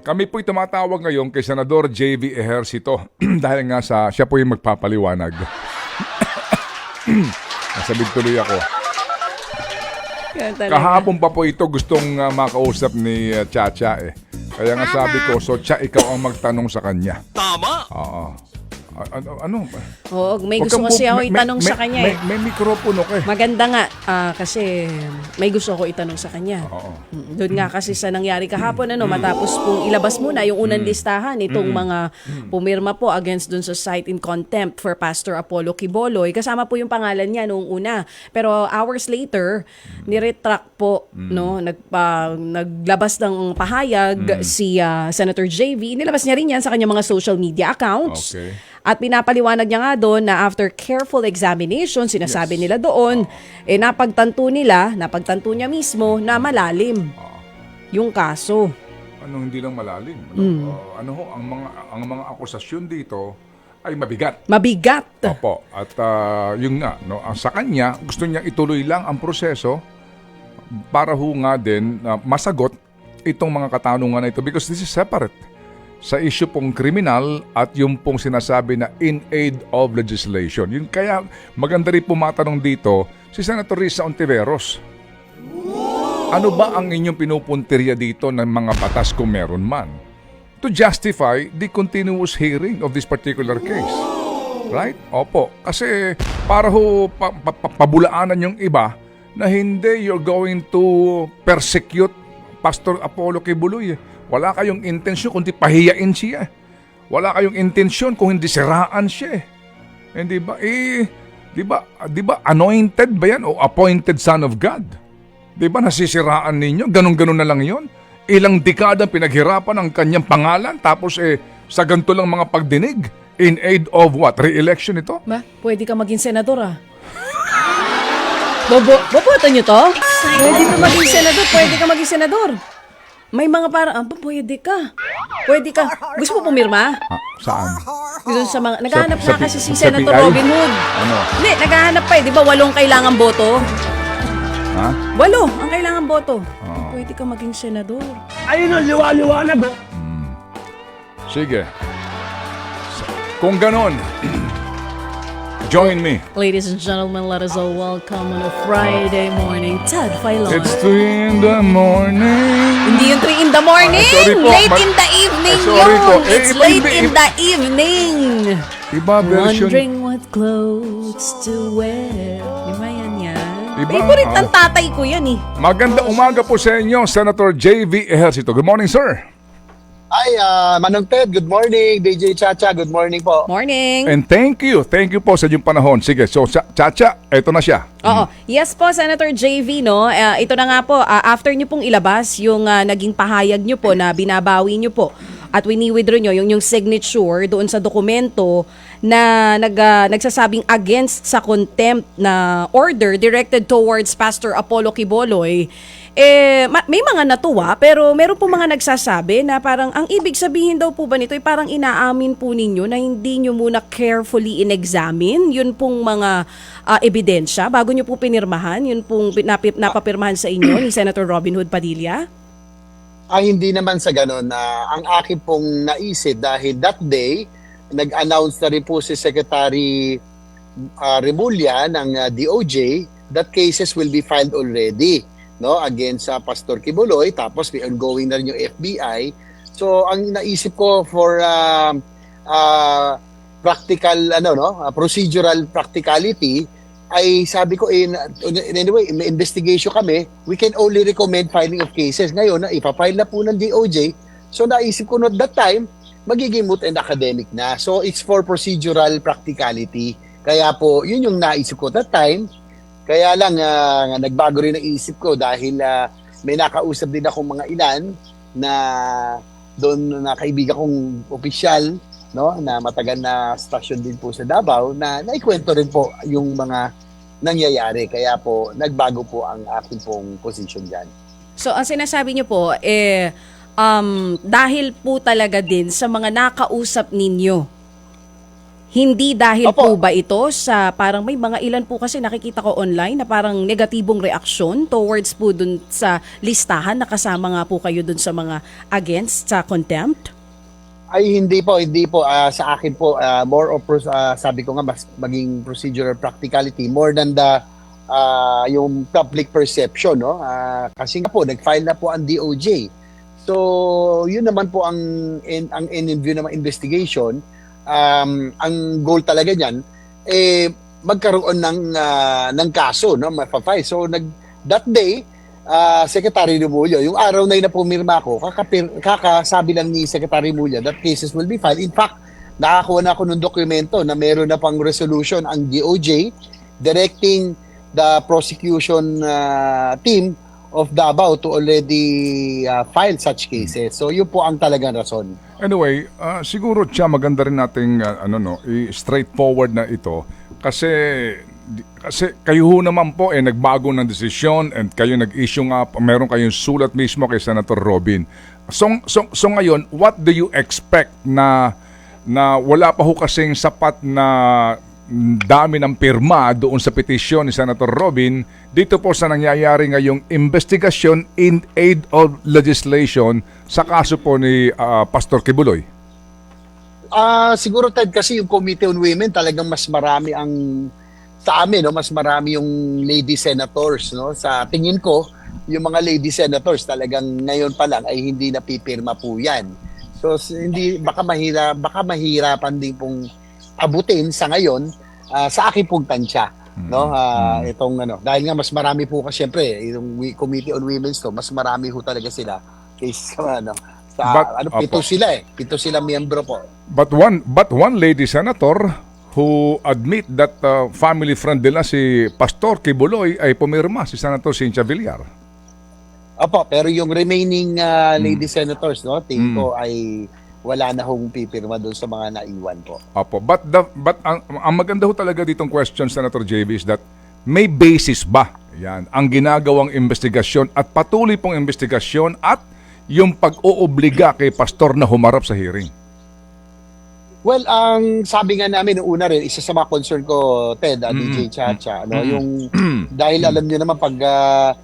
Kami po'y tumatawag ngayon kay Senador J.V. Ejercito dahil nga sa siya po yung magpapaliwanag. Nasabig tuloy ako. Kahapon pa po ito gustong uh, makausap ni uh, Chacha eh. Kaya nga sabi ko, so Cha, ikaw ang magtanong sa kanya. Tama! Oo. Ano? ano? Oo, may Huwag gusto kang kasi bu- ako may- itanong may- sa kanya may, eh. may, mikropono ka eh. Maganda nga ah, kasi may gusto ko itanong sa kanya. Oo. Mm, Doon nga kasi sa nangyari kahapon ano matapos pong ilabas muna yung Mm. unang listahan itong mga pumirma po against dun sa site in contempt for Pastor Apollo Kiboloy. Kasama po yung pangalan niya noong una. Pero hours later, niretract po no nagpa, naglabas ng pahayag si ah, Senator JV. Nilabas niya rin yan sa kanyang mga social media accounts. Okay. At pinapaliwanag niya nga doon na after careful examination, sinasabi Yes. nila doon, eh napagtanto nila, napagtanto niya mismo na malalim yung kaso. Ano hindi lang malalim? Ano, Mm. uh, ano ho, ang mga ang mga akusasyon dito ay mabigat. Mabigat. Opo. At ah, yun nga, no, ang sa kanya, gusto niya ituloy lang ang proseso para ho nga din na masagot itong mga katanungan na ito because this is separate sa issue pong kriminal at yung pong sinasabi na in aid of legislation. Yun kaya maganda rin pumatanong dito si Senator Risa Ontiveros. Ano ba ang inyong pinupuntirya dito ng mga batas kung meron man? To justify the continuous hearing of this particular case. Right? Opo. Kasi para ho pa, pa, pa- pabulaanan yung iba na hindi you're going to persecute Pastor Apollo Kibuloy. Wala kayong intensyon kundi pahiyain siya. Wala kayong intensyon kung hindi siraan siya. Eh, di ba? Eh, di ba, di ba anointed ba yan o appointed son of God? Di ba nasisiraan ninyo? Ganon-ganon na lang yon. Ilang dekada pinaghirapan ang kanyang pangalan tapos eh sa ganito lang mga pagdinig in aid of what? Re-election ito? Ba, pwede ka maging senador ah. Bobo, boboto niyo to? Pwede ka maging senador, pwede ka maging senador. May mga parang, ah, pwede ka. Pwede ka. Gusto mo pumirma? Ha, saan? Doon sa mga, naghahanap Sa- sa- kasi si sa Senator BI? Robin Hood. Ano? Hindi, naghahanap pa eh. Di ba walong kailangan boto? Ha? Walo ang kailangan boto. Ah. Pwede ka maging senador. Ayun ang liwa-liwanag oh! Sige. Kung ganon, join me. Ladies and gentlemen, let us all welcome on a Friday morning, Tad Filon. It's three in the morning. Hindi yung 3 in the morning! Ah, sorry po, late but- in the evening Ah, sorry yun! po. Eh, It's iba- late iba- in the evening! Iba version. Wondering what clothes to wear. Di ba yan yan? Iba, Favorite ah. ng tatay ko yan eh. Maganda umaga po sa inyo, Senator J.V. Ejercito. Good morning, sir. Ay, ah, Manong Ted, good morning. DJ Chacha, good morning po. Morning! And thank you. Thank you po sa inyong panahon. Sige, so Cha- Chacha, eto na siya. Oo. Yes po, Senator JV, no? Ah, ito na nga po, ah, after nyo pong ilabas yung ah, naging pahayag nyo po na binabawi nyo po at wini-withdraw nyo yung, yung signature doon sa dokumento na nag, ah, nagsasabing against sa contempt na order directed towards Pastor Apollo Kiboloy, eh, ma- may mga natuwa pero meron po mga nagsasabi na parang ang ibig sabihin daw po ba nito ay parang inaamin po ninyo na hindi nyo muna carefully in-examine yun pong mga ah, ebidensya bago nyo po pinirmahan, yun pong pinapip- napapirmahan sa inyo ni Senator Robin Hood Padilla? Ay, hindi naman sa ganun. na ang akin pong naisip dahil that day, nag-announce na rin po si Secretary uh, Remulla ng ah, DOJ that cases will be filed already no against sa Pastor Kibuloy tapos may ongoing na rin yung FBI so ang naisip ko for um, uh, practical ano no uh, procedural practicality ay sabi ko in, in anyway may investigation kami. We can only recommend filing of cases. Ngayon na ipafile na po ng DOJ so naisip ko no at that time magiging moot and academic na. So it's for procedural practicality. Kaya po yun yung naisip ko at that time kaya lang ah, nagbago rin ang isip ko dahil ah, may nakausap din akong mga ilan na doon na kaibigan kong opisyal no na matagal na stasyon din po sa Davao na naikwento rin po yung mga nangyayari kaya po nagbago po ang aking pong position diyan. So, ang sinasabi nyo po, eh, um, dahil po talaga din sa mga nakausap ninyo Hindi dahil Opo. po ba ito sa parang may mga ilan po kasi nakikita ko online na parang negatibong reaksyon towards po dun sa listahan na kasama nga po kayo dun sa mga against sa contempt? Ay hindi po, hindi po Ah, sa akin po ah, more of ah, sabi ko nga mas maging procedural practicality more than the ah, yung public perception no. Ah, kasi nga po nag-file na po ang DOJ. So, yun naman po ang in, ang in view ng investigation. Um, ang goal talaga niyan eh magkaroon ng ah, ng kaso no, mapa-file. So nag that day ah, Secretary Remulla, yung araw na yun na pumirma ko, kakapir, kakasabi lang ni Secretary Remulla that cases will be filed. In fact, nakakuha na ako ng dokumento na meron na pang resolution ang DOJ directing the prosecution ah, team of Davao to already ah, file such cases. So yun po ang talagang rason. Anyway, ah, siguro siya maganda rin nating ah, ano no, i-straightforward na ito kasi kasi kayo ho naman po eh nagbago ng desisyon and kayo nag-issue nga meron kayong sulat mismo kay Senator Robin. So, so, so ngayon, what do you expect na na wala pa ho kasing sapat na dami ng pirma doon sa petisyon ni Senator Robin dito po sa nangyayari ngayong investigasyon in aid of legislation sa kaso po ni ah, Pastor Kibuloy. Ah, siguro Ted kasi yung Committee on Women talagang mas marami ang sa amin no, mas marami yung lady senators no. Sa tingin ko, yung mga lady senators talagang ngayon pa lang ay hindi napipirma po 'yan. So hindi baka mahira baka mahirapan din pong abutin sa ngayon ah, sa akin pong tansya no? Ah, itong ano dahil nga mas marami po kasi syempre yung Committee on Women's to mas marami ho talaga sila kaysa ano sa But- ano pito opo. sila eh. Pito sila miyembro po. But one but one lady senator who admit that uh, family friend nila si Pastor Kibuloy ay pumirma si Senator Cynthia Villar. Opo, pero yung remaining uh, lady senators, no, tingin ko ay wala na hong pipirma doon sa mga naiwan po. Opo. But the but ang, ang maganda ho talaga ditong question Senator JV is that may basis ba yan ang ginagawang investigasyon at patuloy pong investigasyon at yung pag-oobliga kay pastor na humarap sa hearing. Well, ang sabi nga namin noong una rin, isa sa mga concern ko, Ted, uh, DJ Chacha, no, yung dahil alam niyo naman pag ah,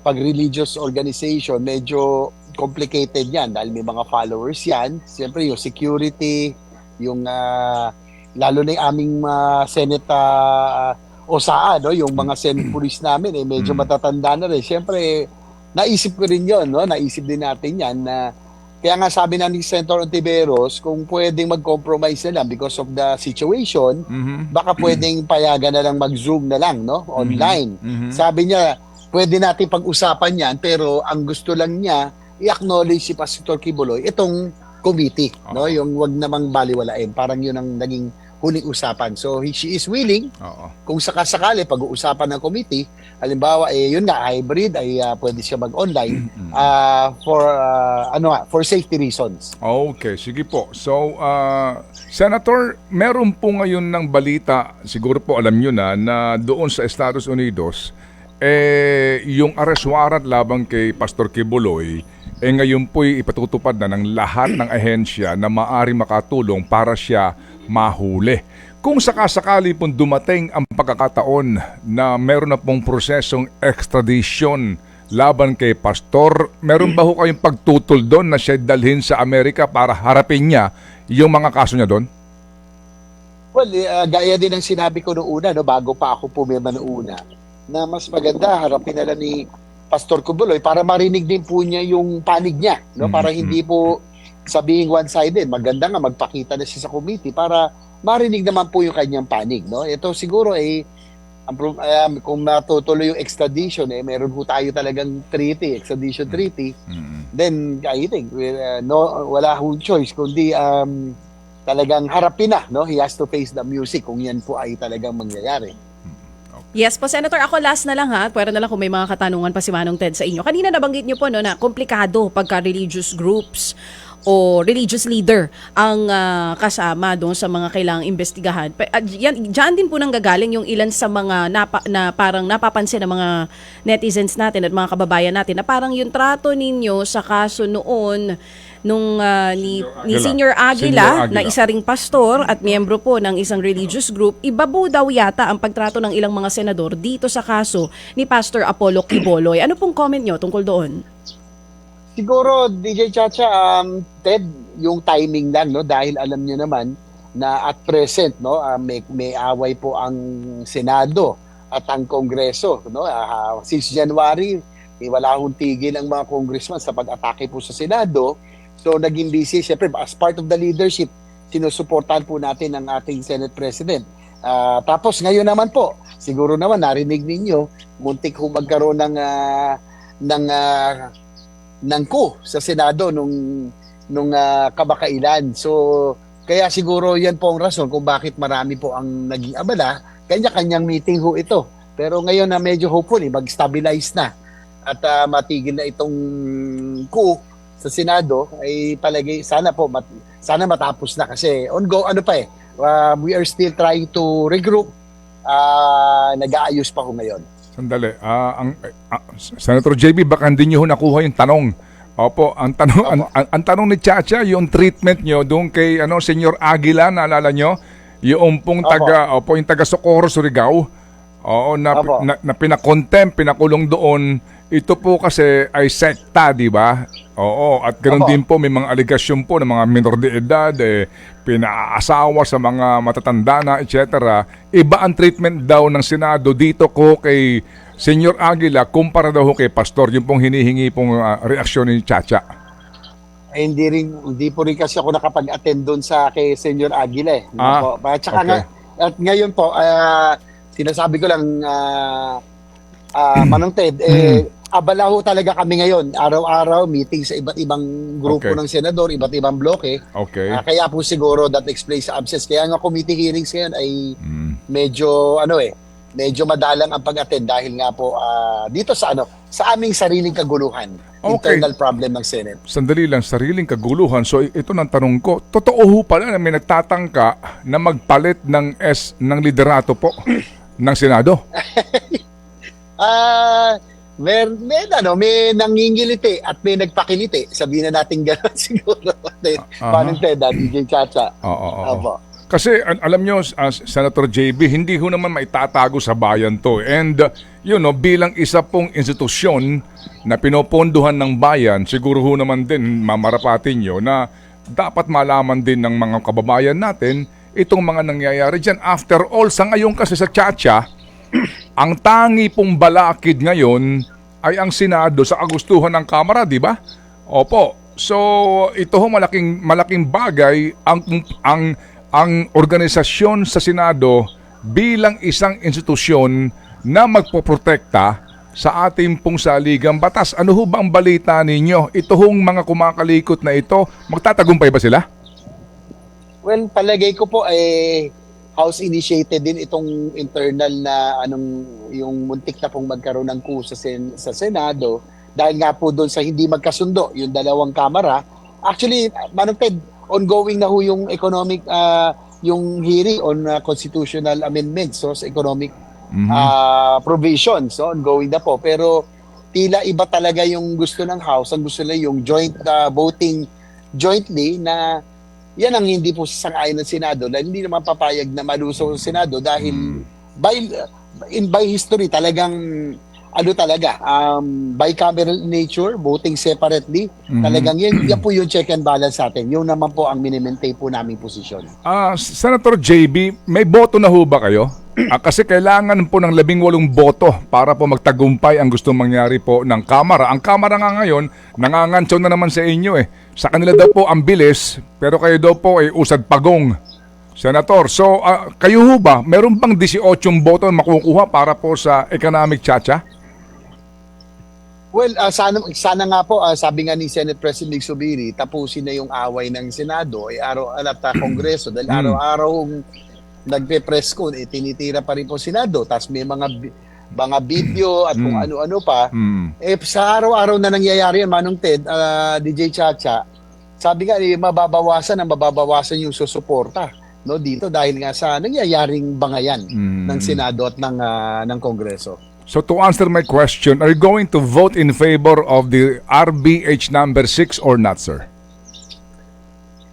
pag religious organization, medyo complicated 'yan dahil may mga followers 'yan. Siyempre yung security, yung ah, lalo na yung aming uh, Senate ah, OSA, no, yung mga Senate police namin eh medyo matatanda na rin. Siyempre naisip ko rin 'yon, no, naisip din natin 'yan na kaya nga sabi na ni Senator Ontiveros, kung pwedeng mag-compromise na lang because of the situation, Mhm. baka pwedeng payagan na lang mag-zoom na lang, no? Online. Mhm. Sabi niya, pwede natin pag-usapan yan, pero ang gusto lang niya, i-acknowledge si Pastor Kibuloy itong committee, no? Yung wag namang baliwalain. Parang yun ang naging huling usapan. So, he, she is willing, Oo. kung sakasakali pag-uusapan ng committee, halimbawa, eh, yun nga, hybrid, ay ah, pwede siya mag-online ah, for, ah, ano nga, for safety reasons. Okay, sige po. So, uh, Senator, meron po ngayon ng balita, siguro po alam nyo na, na doon sa Estados Unidos, eh, yung arrest labang kay Pastor Kibuloy, eh ngayon po'y ipatutupad na ng lahat ng ahensya na maari makatulong para siya mahuli. Kung sakasakali pong dumating ang pagkakataon na meron na pong prosesong extradition laban kay Pastor, meron ba ho kayong pagtutol doon na siya dalhin sa Amerika para harapin niya yung mga kaso niya doon? Well, ah, gaya din ng sinabi ko noong una, no, bago pa ako pumirma noong una, na mas maganda harapin na lang ni Pastor Kubuloy para marinig din po niya yung panig niya. No? Para hindi po sabihin one-sided. Maganda nga magpakita na siya sa committee para marinig naman po yung kanyang panig. No? Ito siguro ay pro- um, kung matutuloy yung extradition, eh, meron po tayo talagang treaty, extradition treaty, then I think uh, no, wala hong choice kundi um, talagang harapin na. No? He has to face the music kung yan po ay talagang mangyayari. Yes po, Senator. Ako last na lang ha. Pwera na lang kung may mga katanungan pa si Manong Ted sa inyo. Kanina nabanggit niyo po no, na komplikado pagka religious groups o religious leader ang ah, kasama doon sa mga kailangang investigahan. Ah, yan, dyan din po nang gagaling yung ilan sa mga napa, na parang napapansin ng mga netizens natin at mga kababayan natin na parang yung trato ninyo sa kaso noon nung ah, ni, ni. Senior Aguila, Senior Aguila. na isa ring pastor at miyembro po ng isang religious group, ibabaw daw yata ang pagtrato ng ilang mga senador dito sa kaso ni Pastor Apollo Quiboloy. Ano pong comment nyo tungkol doon? Siguro, DJ Chacha, um, Ted, yung timing lang, no? Dahil alam niyo naman na at present, no, ah, may, may away po ang Senado at ang Kongreso, no? Ah, since January, eh, wala hong tigil ang mga congressman sa pag-atake po sa Senado. So, naging busy. Siyempre, as part of the leadership, sinusuportahan po natin ang ating Senate President. Ah, tapos, ngayon naman po, siguro naman narinig ninyo, muntik ho magkaroon ng, ah, ng ah, ng coup sa Senado nung nung ah, kamakailan. So kaya siguro 'yan po ang rason kung bakit marami po ang naging abala. Kanya-kanyang meeting ho ito. Pero ngayon na medyo hopefully mag-stabilize na at ah, matigil na itong coup sa Senado ay palagay sana po mat, sana matapos na kasi on go ano pa eh ah, we are still trying to regroup Ah, nag-aayos pa ho ngayon Sandali. Ah, ang ah, Senator JB baka hindi niyo nakuha yung tanong. Opo, ang tanong ang, ang, ang tanong ni Chacha yung treatment niyo doon kay ano Senyor Aguila naalala niyo? Yung pong Opo. taga opo yung taga Socorro Surigao. Oo, na, Opo. na, na pinakontempt, pinakulong doon. Ito po kasi ay sekta, di ba? Oo, at ganoon din po may mga aligasyon po ng mga minor de edad, eh, pinaasawa sa mga matatanda na, etc. Iba ang treatment daw ng Senado dito ko kay Senyor Aguila kumpara daw kay Pastor, yung pong hinihingi pong ah, reaksyon ni Chacha. Eh, hindi rin hindi po rin kasi ako nakapag-attend doon sa kay Senyor Aguila eh. Ah, po. At saka okay. nga, at ngayon po, ah, sinasabi ko lang, ah, ah, Manong Ted, eh, abala ho talaga kami ngayon. Araw-araw, meeting sa iba't ibang grupo Okay. ng senador, iba't ibang bloke. Okay. Ah, kaya po siguro that explains the absence. Kaya nga committee hearings ngayon ay Mm. medyo, ano eh, medyo madalang ang pag-attend dahil nga po ah, dito sa ano, sa aming sariling kaguluhan, Okay. internal problem ng Senate. Sandali lang, sariling kaguluhan. So ito ng tanong ko, totoo ho pala na may nagtatangka na magpalit ng S ng liderato po ng Senado? Ah, may, may ano, may nangingiliti at may nagpakiliti. Sabihin na natin gano'n siguro. Aha. Paano ah, DJ Chacha? Oo, oo, oo. Opo. Kasi an- alam nyo, uh, Senator JB, hindi ho naman maitatago sa bayan to. And, uh, you know, bilang isa pong institusyon na pinopondohan ng bayan, siguro ho naman din mamarapatin nyo na dapat malaman din ng mga kababayan natin itong mga nangyayari dyan. After all, sa ngayon kasi sa Chacha, ang tangi pong balakid ngayon ay ang Senado sa kagustuhan ng Kamara, di ba? Opo. So, ito ho malaking malaking bagay ang ang ang organisasyon sa Senado bilang isang institusyon na magpoprotekta sa ating pong saligang batas. Ano ho ba ang balita ninyo? Ito hong mga kumakalikot na ito, magtatagumpay ba sila? Well, palagay ko po eh house initiated din itong internal na anong yung muntik na pong magkaroon ng coup sa, sen, sa Senado dahil nga po doon sa hindi magkasundo yung dalawang kamara. Actually, Manong Ted, ongoing na ho yung economic ah, yung hearing on ah, constitutional amendments so sa economic ah, provisions so ongoing na po. Pero tila iba talaga yung gusto ng House. Ang gusto nila yung joint ah, voting jointly na yan ang hindi po sasang-ayon ng Senado dahil hindi naman papayag na maluso ang Senado dahil by in by history talagang ano talaga um bicameral nature voting separately talagang yan, yan po yung check and balance sa atin. Yung naman po ang minimaintain po naming posisyon. Ah, Senator JB, may boto na ho ba kayo? Ah, kasi kailangan po ng labing walong boto para po magtagumpay ang gustong mangyari po ng Kamara. Ang Kamara nga ngayon, nangangantsaw na naman sa inyo eh. Sa kanila daw po ang bilis, pero kayo daw po ay usad pagong. Senator, so ah, kayo ho ba, meron bang 18 boto na makukuha para po sa economic chacha? Well, ah, sana, sana nga po, ah, sabi nga ni Senate President Mig Subiri, tapusin na yung away ng Senado, eh, araw at ah, Kongreso, dahil Mm. araw-araw nagpe-press ko, eh, tinitira pa rin po Senado, tapos may mga mga video at kung Mm. ano-ano pa. Hmm. Eh, sa araw-araw na nangyayari yan, Manong Ted, ah, DJ Chacha, sabi nga, eh, mababawasan ang mababawasan yung susuporta no, dito dahil nga sa nangyayaring bangayan Mm. ng Senado at ng, ah, ng Kongreso. So to answer my question, are you going to vote in favor of the RBH number 6 or not, sir?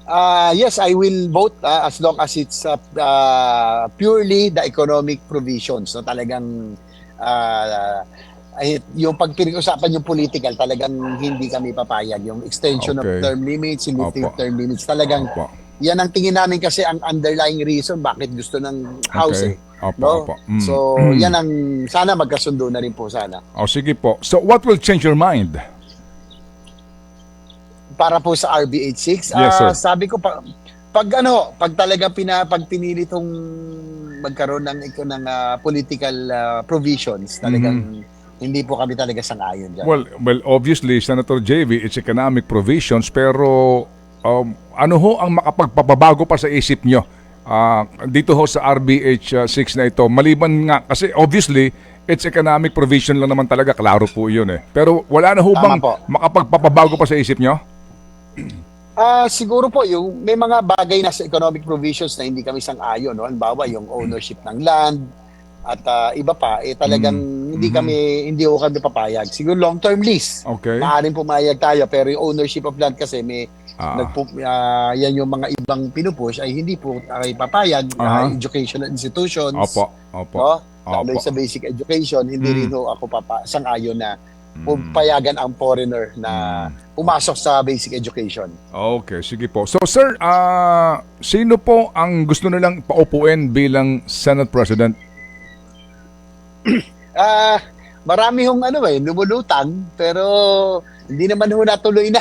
Ah, yes, I will vote ah, as long as it's ah, ah, purely the economic provisions. No, talagang ay, yung pag pinag-usapan yung political, talagang hindi kami papayag. Yung extension Okay. of term limits, yung lifting of term limits, talagang Opo. yan ang tingin namin kasi ang underlying reason bakit gusto ng House Okay. eh. Opo, No? opo. Mm. So, Mm. yan ang sana magkasundo na rin po sana. O sige po. So what will change your mind? Para po sa RB86. Yes, sir. sabi ko pa pag ano, pag talaga pina pag pinili tong magkaroon ng ito ng ah, political ah, provisions, talagang hindi po kami talaga sang-ayon diyan. Well, well, obviously, Senator JV, it's economic provisions, pero um, ano ho ang makapagpapabago pa sa isip nyo Ah, dito ho sa RBH 6 na ito? Maliban nga, kasi obviously, it's economic provision lang naman talaga, klaro po yun eh. Pero wala na ho Tama bang po. makapagpapabago pa sa isip nyo? Ah, siguro po yung may mga bagay na sa economic provisions na hindi kami sang-ayon, no? Halimbawa, yung ownership ng land at ah, iba pa eh talagang hindi kami hindi ko kami papayag. Siguro long-term lease. Okay. Maaaring pumayag tayo pero yung ownership of land kasi may Ah. nagpo, ah, yan yung mga ibang pinupush ay hindi po ay papayag na Aha. educational institutions. Opo, opo. No? Lalo sa basic education, hindi Mm. rin ako papa, sang-ayon na payagan ang foreigner na pumasok sa basic education. Okay, sige po. So sir, ah, sino po ang gusto nilang paupuin bilang Senate President? Ah, marami hong ano eh, lumulutang, pero hindi naman ho natuloy na.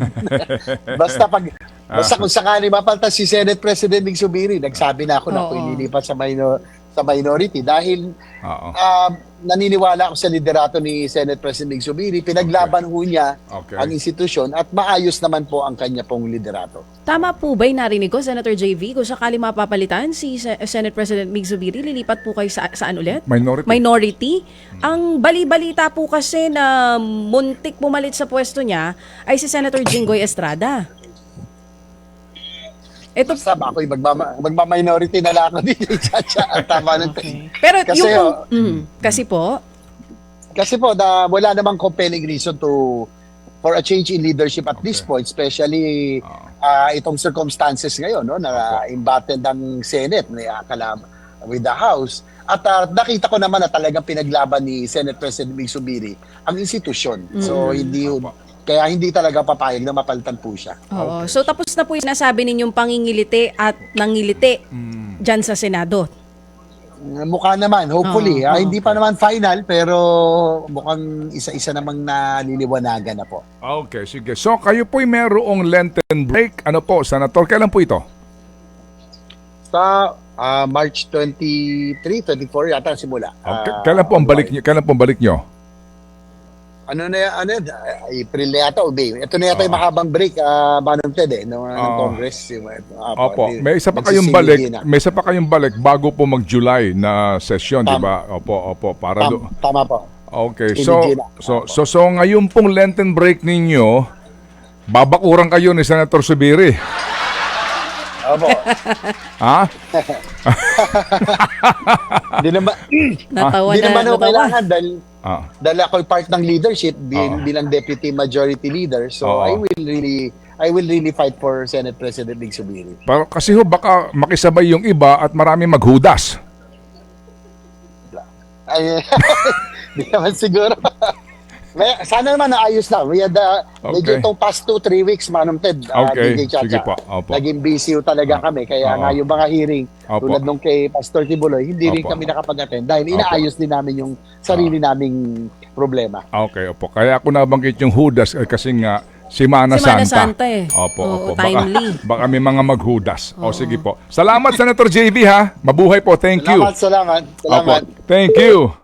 basta pag basta kung sakali mapaltas si Senate President Mig Subiri, nagsabi na ako na ako Oo. ililipat sa minor sa minority dahil Oo. ah, naniniwala ako sa liderato ni Senate President Mig Subiri, pinaglaban ho niya Okay. ang institusyon at maayos naman po ang kanya pong liderato. Tama po ba yung narinig ko, Senator JV? Kung sakali mapapalitan si Se- Senate President Mig Zubiri, lilipat po kayo sa, saan ulit? Minority. Minority. Ang bali-balita po kasi na muntik pumalit sa pwesto niya ay si Senator Jinggoy Estrada. Ito Basta ba ako'y magmama, magma-minority na lang ako dito, Chacha. At tama nun. Pero Kasi, yung oh, mm, kasi po, Kasi po, da, wala namang compelling reason to for a change in leadership at this point, especially ah, itong circumstances ngayon, no, na embattled ng Senate, na kalab with the House. At ah, nakita ko naman na talagang pinaglaban ni Senate President Mig Subiri ang institusyon. So, hindi yun- kaya hindi talaga papayag na mapalitan po siya. oo. So tapos na po yung nasabi ninyong pangingiliti at nangiliti dyan sa Senado. Mukha naman, hopefully. Oo, Ah, oo. hindi pa naman final, pero mukhang isa-isa namang naliliwanagan na po. Okay, sige. So kayo po'y merong Lenten break. Ano po, Senator? Kailan po ito? Sa ah, March 23, 24 yata simula. Okay. Ah, kailan po ang balik niyo? Kailan po ang balik niyo? Ano na yan? Ano, yan? Ah, April na yata o May. Ito na yata yung Oo. mahabang break, uh, Manong Ted eh, ng, ng Oo. Congress. Yung, ah, Opo, di- may isa pa kayong balik, na. may isa pa kayong balik bago po mag-July na session, di ba? Opo, opo, para Tam- do. tama po. Okay, so na. so so so ngayon pong Lenten break ninyo, babakuran kayo ni Senator Subiri. Opo. Ha? Hindi naman, Natawa di na, naman ho natawa. kailangan dahil Ah. dahil ako'y part ng leadership Oo. bil- bilang deputy majority leader. So Oo. I will really I will really fight for Senate President Mig Subiri. Pero kasi ho baka makisabay yung iba at marami maghudas. Ay, di naman siguro. May, sana naman naayos na. We had, uh, medyo Okay. itong past two, three weeks, Manong Ted, uh, Okay, DJ Chacha. sige po, opo. Naging busy talaga kami. Kaya Oo. nga yung mga hearing, Opo. tulad nung kay Pastor Tibuloy, hindi rin Opo. kami nakapag-attend dahil inaayos din namin yung sarili naming problema. Okay, opo. Kaya ako nabanggit yung hudas eh, kasi nga Simana Semana Santa. Santa eh. Opo, Oo, opo. Baka, timely. baka may mga maghudas. O sige po. Salamat Senator JV ha. Mabuhay po. Thank you. Salamat, salamat. Salamat. Opo. Thank you.